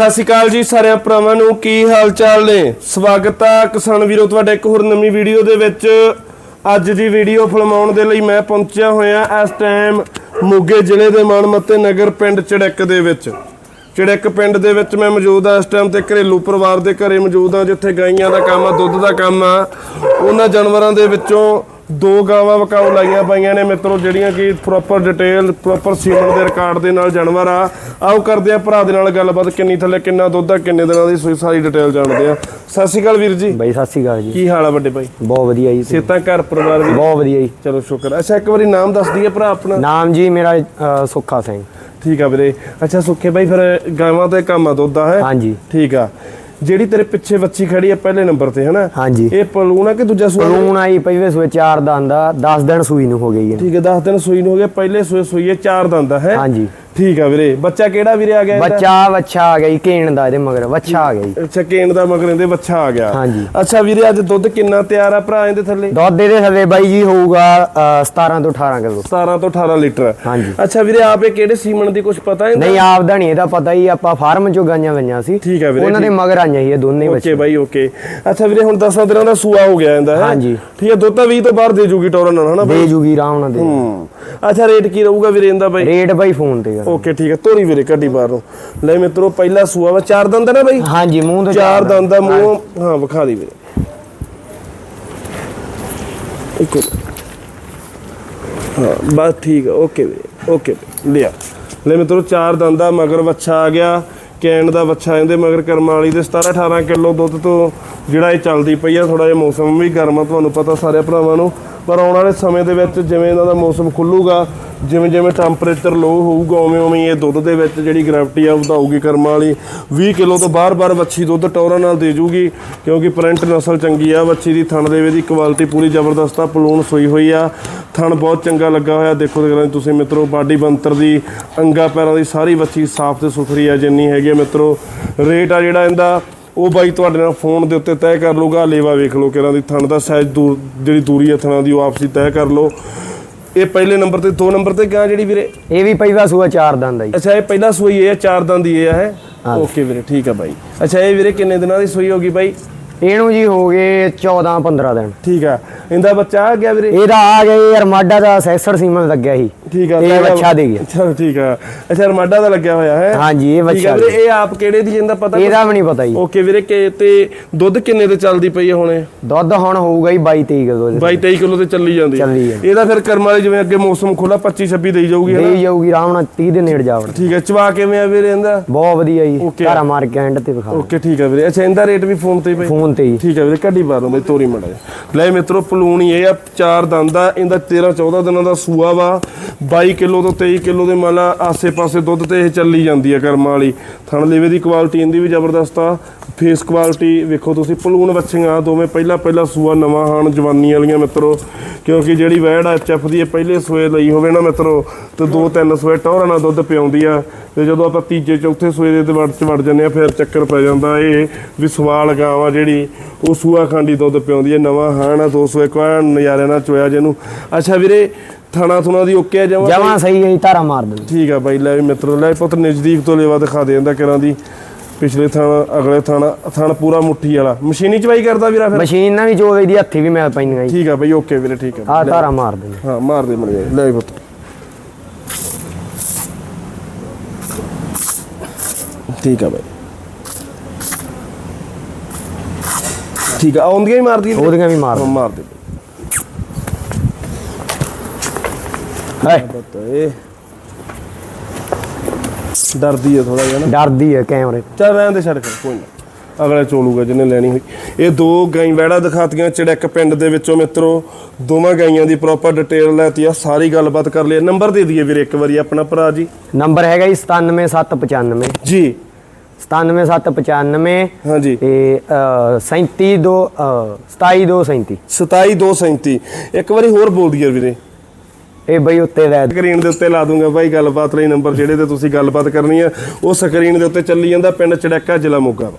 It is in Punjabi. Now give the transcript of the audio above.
ਸਤਿ ਸ਼੍ਰੀ ਅਕਾਲ ਜੀ ਸਾਰਿਆਂ ਭਰਾਵਾਂ ਨੂੰ, ਕੀ ਹਾਲ ਚਾਲ ਨੇ? ਸਵਾਗਤ ਆ ਕਿਸਾਨ ਵੀਰੋ, ਤੁਹਾਡੇ ਇੱਕ ਹੋਰ ਨਵੀਂ ਵੀਡੀਓ ਦੇ ਵਿੱਚ। ਅੱਜ ਦੀ ਵੀਡੀਓ ਫਿਲਮਾਉਣ ਦੇ ਲਈ ਮੈਂ ਪਹੁੰਚਿਆ ਹੋਇਆ ਇਸ ਟਾਈਮ ਮੋਗੇ ਜ਼ਿਲ੍ਹੇ ਦੇ ਮਾਨਮੱਤੇ ਨਗਰ ਪਿੰਡ ਚੜਕ ਦੇ ਵਿੱਚ। ਚੜਕ ਪਿੰਡ ਦੇ ਵਿੱਚ ਮੈਂ ਮੌਜੂਦ ਆ ਇਸ ਟਾਈਮ ਤੇ ਘਰੇਲੂ ਪਰਿਵਾਰ ਦੇ ਘਰੇ ਮੌਜੂਦ ਆ, ਜਿੱਥੇ ਗਾਈਆਂ ਦਾ ਕੰਮ ਆ, ਦੁੱਧ ਦਾ ਕੰਮ ਆ। ਉਹਨਾਂ ਜਾਨਵਰਾਂ ਦੇ ਵਿੱਚੋਂ ਦੋ ਗਾਵਾਂ ਵਕਾਉ ਲਾਈਆਂ ਪਈਆਂ ਨੇ ਮਿੱਤਰੋ ਜਿਹੜੀਆਂ ਕਿ ਪ੍ਰੋਪਰ ਡਿਟੇਲ ਪ੍ਰੋਪਰ ਸੀਮਨ ਦੇ ਰਿਕਾਰਡ ਦੇ ਨਾਲ ਜਾਨਵਰ ਆ। ਆਓ ਕਰਦੇ ਆ ਭਰਾ ਦੇ ਨਾਲ ਗੱਲਬਾਤ ਕਿੰਨੀ ਥੱਲੇ ਕਿੰਨਾ ਦੁੱਧ ਆ ਕਿੰਨੇ ਦਿਨਾਂ ਦੀ ਸੂਈ ਸਾਰੀ ਡਿਟੇਲ ਜਾਣਦੇ ਆ। ਸਤਿ ਸ਼੍ਰੀ ਅਕਾਲ ਵੀਰ ਜੀ। ਬਾਈ ਸਤਿ ਸ਼੍ਰੀ ਅਕਾਲ ਜੀ। ਕੀ ਹਾਲ ਆ ਵੱਡੇ ਭਾਈ ਬਹੁਤ ਵਧੀਆ ਜੀ। ਸੇਤਾ ਘਰ ਪਰਿਵਾਰ ਵੀ? ਬਹੁਤ ਵਧੀਆ ਜੀ। ਚਲੋ ਸ਼ੁਕਰ ਅੱਛਾ ਇੱਕ ਵਾਰੀ ਨਾਮ ਦੱਸ ਦਈਏ ਭਰਾ ਆਪਣਾ। ਨਾਮ ਜੀ ਮੇਰਾ ਸੁੱਖਾ ਸਿੰਘ। ਠੀਕ ਆ ਵੀਰੇ। ਅੱਛਾ ਸੁੱਖੇ ਭਾਈ ਫਿਰ ਗਾਵਾਂ ਤੇ ਕੰਮ ਆ ਦੁੱਧ ਦਾ ਹੈ? ਹਾਂਜੀ। ਠੀਕ ਆ। ਜਿਹੜੀ ਤੇਰੇ ਪਿੱਛੇ ਬੱਚੀ ਖੜੀ ਆ ਪਹਿਲੇ ਨੰਬਰ ਤੇ ਹਨਾ? ਹਾਂਜੀ। ਇਹ ਪਲੂਣ ਕਿ ਦੂਜਾ ਸੂਆ ਪਲੂਣ ਆਈ ਪਹਿਲੇ ਸੂਏ ਚਾਰ ਦੰਦ ਆ 10 ਦਿਨ ਸੂਈ ਨੂੰ ਹੋ ਗਈ ਹੈ ਠੀਕ ਹੈ 10 ਦਿਨ ਸੂਈ ਨੂੰ ਹੋ ਗਿਆ ਪਹਿਲੇ ਸੂਏ ਸੂਈ ਹੈ ਚਾਰ ਦੰਦ ਆ ਹੈ? ਹਾਂਜੀ। ਠੀਕ ਆ ਵੀਰੇ। ਬੱਚਾ ਕਿਹੜਾ ਵੀਰੇ ਆ ਗਿਆ ਇਹਦਾ? ਬੱਚਾ ਬੱਚਾ ਆ ਗਿਆ ਜੀ ਕੇਣ ਦਾ ਇਹਦੇ ਮਗਰ। ਬੱਚਾ ਆ ਗਿਆ ਜੀ। ਅੱਛਾ ਕੇਨ ਦਾ ਮਗਰ ਇਹਦੇ ਬੱਚਾ ਆ ਗਿਆ। ਹਾਂਜੀ। ਅੱਛਾ ਵੀਰੇ ਅੱਜ ਦੁੱਧ ਕਿੰਨਾ ਤਿਆਰ ਆ ਭਰਾ ਇਹਦੇ ਥੱਲੇ? ਦੁੱਧ ਇਹਦੇ ਥੱਲੇ ਬਾਈ ਜੀ ਹੋਊਗਾ ਅ, 17 ਤੋਂ 18 ਕਿਲੋ। 17 ਤੋਂ 18 ਲੀਟਰ। ਹਾਂਜੀ। ਅੱਛਾ ਵੀਰੇ ਆਪ ਇਹ ਕਿਹੜੇ ਸੀਮਨ ਦੀ ਕੁਝ ਪਤਾ ਹੈ ਨਹੀਂ ਆਪਦਾ ਨਹੀਂ ਇਹਦਾ ਪਤਾ ਹੀ ਆਪਾਂ ਫਾਰਮ ਚੋਂ ਗਾਈਆਂ ਵਈਆਂ ਸੀ। ਠੀਕ ਹੈ ਵੀਰੇ, ਉਹਨਾਂ ਦੇ ਮਗਰ ਆਈਆਂ ਸੀ ਇਹ ਦੋਨੇ ਓਕੇ ਬੱਚੇ। Bye okay. ਅੱਛਾ ਵੀਰੇ ਹੁਣ 10 ਦਿਨਾਂ ਦਾ ਸੂਆ ਹੋ ਗਿਆ ਇਹਦਾ ਹੈ ਹਾਂਜੀ। ਠੀਕ ਹੈ ਦੁੱਧ ਤਾਂ 20 ਤੋਂ ਬਾਹਰ ਦੇ ਜੂਗੀ ਟੋਰਨ ਨਾਲ ਹਨਾ ਬਾਈ? ਦੇ ਜੂਗੀ ਨਾਲ ਦੇ। ਹੂੰ। ਅੱਛਾ ਰੇਟ ਕੀ ਰਹੂਗਾ ਵੀਰੇ ਇਹਦਾ ਬਾਈ? ਰੇਟ ਬਾਈ ਫੋਨ ਤੇ ਕਰ ਓਕੇ ਠੀਕ ਹੈ ਤੋਰੀ ਵੀਰੇ ਕੱਢੀ ਬਾਹਰ ਨੂੰ। ਲੈ ਮਿੱਤਰੋ ਪਹਿਲਾ ਸੂਆ ਵਾ ਚਾਰ ਦੰਦ ਨਾ ਬਾਈ? ਹਾਂਜੀ ਮੂੰਹ ਤੋਂ ਚਾਰ ਦੰਦ। ਦਾ ਮੂੰਹ। ਹਾਂ ਵਿਖਾ ਦੀ ਵੀਰੇ। ਇੱਕ। ਹਾਂ ਬਸ ਠੀਕ ਹੈ ਓਕੇ ਵੀਰੇ ਓਕੇ। ਲਿਆ। ਲੈ ਮਿੱਤਰੋ ਚਾਰ ਦੰਦ ਦਾ ਮਗਰ ਵੱਛਾ ਆ ਗਿਆ। ਕੈਨ ਦਾ ਵੱਛਾ ਇਹਦੇ ਮਗਰ ਕਰਮਾਂ ਵਾਲੀ ਦੇ 17 18 ਕਿਲੋ ਦੁੱਧ ਤੋਂ ਜਿਹੜਾ ਇਹ ਚੱਲਦੀ ਪਈ ਆ ਥੋੜਾ ਜਿਹਾ ਮੌਸਮ ਵੀ ਗਰਮ ਆ, ਤੁਹਾਨੂੰ ਪਤਾ ਸਾਰੇ ਭਰਾਵਾਂ ਨੂੰ। ਪਰ ਆਉਣ ਵਾਲੇ ਸਮੇਂ ਦੇ ਵਿੱਚ ਜਿਵੇਂ ਇਹਨਾਂ ਦਾ ਮੌਸਮ ਖੁੱਲੂਗਾ, ਜਿਵੇਂ ਜਿਵੇਂ ਟੈਂਪਰੇਚਰ ਲੋ ਹੋਊਗਾ, ਉਵੇਂ ਉਵੇਂ ਇਹ ਦੁੱਧ ਦੇ ਵਿੱਚ ਜਿਹੜੀ ਗ੍ਰੈਵਿਟੀ ਆ, ਵਧਾਊਗੀ ਕਰਮਾਂ ਵਾਲੀ। 20 ਕਿਲੋ ਤੋਂ ਬਾਰ-ਬਾਰ ਵੱਛੀ ਦੁੱਧ ਟੌਰਾਂ ਨਾਲ ਦੇ ਜੂਗੀ, ਕਿਉਂਕਿ ਪ੍ਰਿੰਟ ਨਸਲ ਚੰਗੀ ਆ, ਵੱਛੀ ਦੀ ਥਣ ਦੇ ਦੀ ਕੁਆਲਿਟੀ ਪੂਰੀ ਜ਼ਬਰਦਸਤ ਆ, ਪਲੂਣ ਸੋਈ ਹੋਈ ਆ। ਥਣ ਬਹੁਤ ਚੰਗਾ ਲੱਗਾ ਹੋਇਆ, ਦੇਖੋ ਤੇ ਤੁਸੀਂ ਮਿੱਤਰੋ, ਬਾਡੀ ਬੰਤਰ ਦੀ, ਅੰਗਾ ਪੈਰਾਂ ਦੀ ਸਾਰੀ ਵੱਛੀ ਸਾਫ਼ ਤੇ ਸੁਥਰੀ ਆ, ਜਿੰਨੀ ਹੈਗੀ ਆ ਮਿੱਤਰੋ। ਰੇਟ ਆ ਜਿਹੜਾ ਇਹਦਾ ਉਹ ਬਾਈ ਤੁਹਾਡੇ ਨਾਲ ਫੋਨ ਦੇ ਉੱਤੇ ਤੈਅ ਕਰ ਲੂਗਾ ਲੇਵਾ ਵੇਖ ਲਓ ਕਿਹਨਾਂ ਦੀ ਥਣ ਦਾ ਸਾਈਜ਼ ਦੂਰ ਜਿਹੜੀ ਦੂਰੀ ਹੈ ਥਣਾਂ ਦੀ ਉਹ ਆਪਸੀ ਤੈਅ ਕਰ ਲਓ। ਇਹ ਪਹਿਲੇ ਨੰਬਰ ਤੇ ਦੋ ਨੰਬਰ ਤੇ ਗਿਆ ਜਿਹੜੀ ਵੀਰੇ? ਇਹ ਵੀ ਪਹਿਲਾ ਸੂਆ ਚਾਰ ਦੰਦ ਆ ਜੀ। ਅੱਛਾ ਇਹ ਪਹਿਲਾ ਸੂਈ ਇਹ ਆ ਚਾਰ ਦੰਦ ਦੀ ਇਹ ਹੈ? ਓਕੇ ਵੀਰੇ ਠੀਕ ਆ ਬਾਈ। ਅੱਛਾ ਇਹ ਵੀਰੇ ਕਿੰਨੇ ਦਿਨਾਂ ਦੀ ਸੂਈ ਹੋਗੀ ਬਾਈ? ਇਹਨੂੰ ਜੀ ਹੋ ਗਏ 14 15 ਦਿਨ। ਠੀਕ ਆ। ਇਹਦਾ ਬੱਚਾ ਆ ਗਿਆ ਵੀਰੇ? ਇਹਦਾ ਆ ਗਿਆ ਅਰਮਾਡਾ ਦਾ ਸੈਸਰ ਸੀਮਨ ਲੱਗਿਆ ਸੀ। ਠੀਕ ਆ ਇਹ ਬੱਚਾ ਦੇ ਗਿਆ। ਚਲੋ ਠੀਕ ਆ। ਅੱਛਾ ਰਮਾਡਾ ਦਾ ਲੱਗਿਆ ਹੋਇਆ ਹੈ। ਹਾਂਜੀ ਇਹ ਆ ਬੱਚਾ ਵੀਰੇ ਇਹ ਆਪ ਕਿਹੜੇ ਦੀ ਜਿੰਦਾ ਪਤਾ ਇਹਦਾ ਵੀ ਨਹੀਂ ਪਤਾ ਜੀ। ਓਕੇ ਵੀਰੇ ਕਿ ਤੇ ਦੁੱਧ ਕਿੰਨੇ ਤੇ ਚੱਲਦੀ ਪਈ ਹੈ ਹੁਣੇ? ਦੁੱਧ ਹੁਣ ਹੋਊਗਾ ਜੀ 22 23 ਕਿਲੋ ਇਹਦੇ। 22 23 ਕਿਲੋ ਤੇ ਚੱਲੀ ਜਾਂਦੀ ਹੈ ਚੱਲੀ ਜਾਂਦੀ। ਇਹਦਾ ਫਿਰ ਕਰਮ ਵਾਲੀ ਜਿਵੇਂ ਅੱਗੇ ਮੌਸਮ ਖੁੱਲਾ 25 26 ਦੇਈ ਜਾਊਗੀ ਹੈ ਦੇਈ ਜਾਊਗੀ ਆਰਾਮ ਨਾਲ 30 ਦੇ ਨੇੜੇ ਜਾਵੜ ਠੀਕ ਹੈ ਚਵਾ ਕਿਵੇਂ ਆ ਵੀਰੇ ਇਹਦਾ? ਬਹੁਤ ਵਧੀਆ ਜੀ। ਘਾਰਾ ਮਾਰ ਕੇ ਐਂਡ ਤੇ ਵਿਖਾ ਓਕੇ ਠੀਕ ਹੈ ਵੀਰੇ। ਅੱਛਾ ਇਹਦਾ ਰੇਟ ਵੀ ਫੋਨ ਤੇ ਹੀ ਭਾਈ ਫੋਨ ਤੇ ਜੀ ਠੀਕ ਹੈ ਵੀਰੇ, ਕੱਢੀ ਬਾਹਰੋਂ ਬਈ, ਤੋਰੀ ਮੜਾ ਲੈ ਮਿੱਤਰੋ, ਪਲੂਣੀ ਇਹ ਆ, ਚਾਰ ਦੰਦ ਆ, ਇਹਦਾ 13 14 ਦਿਨਾਂ ਦਾ ਸੂਆ ਵਾ। 22 ਕਿਲੋ ਤੋਂ 23 ਕਿਲੋ ਦੇ ਮਾਲਾ ਆਸੇ-ਪਾਸੇ ਦੁੱਧ ਤੇ ਇਹ ਚੱਲੀ ਜਾਂਦੀ ਆ ਕਰਮਾਂ ਵਾਲੀ। ਥਣ ਲੇਵੇ ਦੀ ਕੁਆਲਿਟੀ ਇਹਦੀ ਵੀ ਜ਼ਬਰਦਸਤ ਆ। ਫੇਸ ਕੁਆਲਿਟੀ ਵੇਖੋ ਤੁਸੀਂ, ਪਲੂਣ ਵੱਛੀਆਂ, ਦੋਵੇਂ ਪਹਿਲਾ ਪਹਿਲਾ ਸੂਆ, ਨਵਾਂ ਹਾਣ ਜਵਾਨੀ ਵਾਲੀਆਂ ਮਿੱਤਰੋ। ਕਿਉਂਕਿ ਜਿਹੜੀ ਵੈੜ ਆ ਐਫ ਦੀ ਇਹ ਪਹਿਲੇ ਸੂਏ ਲਈ ਹੋਵੇ ਨਾ ਮਿੱਤਰੋ, ਤੇ ਦੋ ਤਿੰਨ ਸੂਏ ਟੌਰਾਂ ਨਾਲ ਦੁੱਧ ਪਿਆਉਂਦੀ ਆ। ਤੇ ਜਦੋਂ ਆਪਾਂ ਤੀਜੇ ਚੌਥੇ ਸੂਏ ਦੇ ਤੇ ਵੜ ਚ ਵੜ ਜੰਨੇ ਆ ਫਿਰ ਚੱਕਰ ਪੈ ਜਾਂਦਾ ਇਹ ਵੀ ਸਵਾਲ ਗਾਵਾਂ ਜਿਹੜੀ ਉਹ ਸੂਆ ਖਾਂਡੀ ਦੁੱਧ ਪਿਆਉਂਦੀ ਹੈ ਨਵਾਂ ਹਾਣ ਆ ਦੋ ਸੂਏ ਕੋਈ ਨਜ਼ਾਰੇ ਨਾਲ ਚੋਇਆ ਜਿਹਨੂੰ। ਅੱਛਾ ਵੀਰੇ ਥਣਾ ਥੁਣਾ ਦੀ ਓਕੇ ਜਮਾ ਜਮਾਂ ਸਹੀ ਹੈ ਧਾਰਾ ਮਾਰ ਦਿੰਦੇ ਠੀਕ ਆ ਬਾਈ ਲੈ ਵੀ ਮਿੱਤਰੋ ਲੈ ਪੁੱਤ ਨਜ਼ਦੀਕ ਤੋਂ ਲੇਵਾ ਦਿਖਾ ਦੇ ਜਾਂਦਾ ਕਿਰਾਂ ਦੀ। ਪਿਛਲੇ ਥਾਣਾ ਅਗਲੇ ਥਾਣਾ ਥਣ ਪੂਰਾ ਮੁੱਠੀ ਵਾਲਾ। ਮਸ਼ੀਨੀ ਚਵਾਈ ਕਰਦਾ ਵੀਰਾ ਫਿਰ? ਮਸ਼ੀਨ ਨਾਲ ਵੀ ਚੋਵੇ ਦੀ ਹੱਥੀ ਵੀ ਮੈਲ ਪੈਂਦੀਆਂ ਠੀਕ ਆ ਬਾਈ ਓਕੇ ਵੀਰੇ ਠੀਕ ਆ। ਆ ਧਾਰਾ ਮਾਰ ਦਿੰਦੇ ਹਾਂ ਮਾਰ ਦੇ ਮੜ ਲੈ ਪੁੱਤ। ਠੀਕ ਆ ਬਾਈ। ਠੀਕ ਆ ਆਉਂਦੀਆਂ ਹੀ ਮਾਰਦੀ ਉਹਦੀਆਂ ਵੀ ਮਾਰ ਮਾਰ ਦੇ ਹੈ ਪਤਾ ਏ ਡਰਦੀ ਹੈ ਥੋੜਾ ਜਿਹਾ ਨਾ। ਡਰਦੀ ਹੈ ਕੈਮਰੇ। ਚੱਲ ਰਹਿਣ ਦੇ ਛੱਡ ਕਰ ਕੋਈ ਨਾ। ਅਗਲਾ ਚੋਲੂਗਾ ਜਿਹਨੇ ਲੈਣੀ ਹੋਈ। ਇਹ ਦੋ ਗਾਈ ਵੈੜਾ ਦਿਖਾਤੀਆਂ ਚੜਕ ਪਿੰਡ ਦੇ ਵਿੱਚੋਂ ਮਿੱਤਰੋ। ਦੋਵਾਂ ਗਾਈਆਂ ਦੀ ਪ੍ਰੋਪਰ ਡਿਟੇਲ ਲੈਤੀ ਆ ਸਾਰੀ ਗੱਲਬਾਤ ਕਰ ਲਈ ਨੰਬਰ ਦੇ ਦਈਏ ਵੀਰੇ ਇੱਕ ਵਾਰੀ ਆਪਣਾ ਭਰਾ ਜੀ। ਨੰਬਰ ਹੈਗਾ ਜੀ 97795 ਜੀ। 97795 ਹਾਂਜੀ। ਤੇ 372 27237 27237 ਇੱਕ ਵਾਰੀ ਹੋਰ ਬੋਲ ਦਈਏ ਵੀਰੇ। ਇਹ ਬਈ ਉੱਤੇ ਵੈਦ ਸਕਰੀਨ ਦੇ ਉੱਤੇ ਲਾ ਦੂੰਗਾ ਬਾਈ ਗੱਲਬਾਤ ਲਈ ਨੰਬਰ ਜਿਹੜੇ ਤੇ ਤੁਸੀਂ ਗੱਲਬਾਤ ਕਰਨੀ ਆ ਉਹ ਸਕਰੀਨ ਦੇ ਉੱਤੇ ਚੱਲੀ ਜਾਂਦਾ ਪਿੰਡ ਚੜੈਕਾ ਜ਼ਿਲ੍ਹਾ ਮੋਗਾ।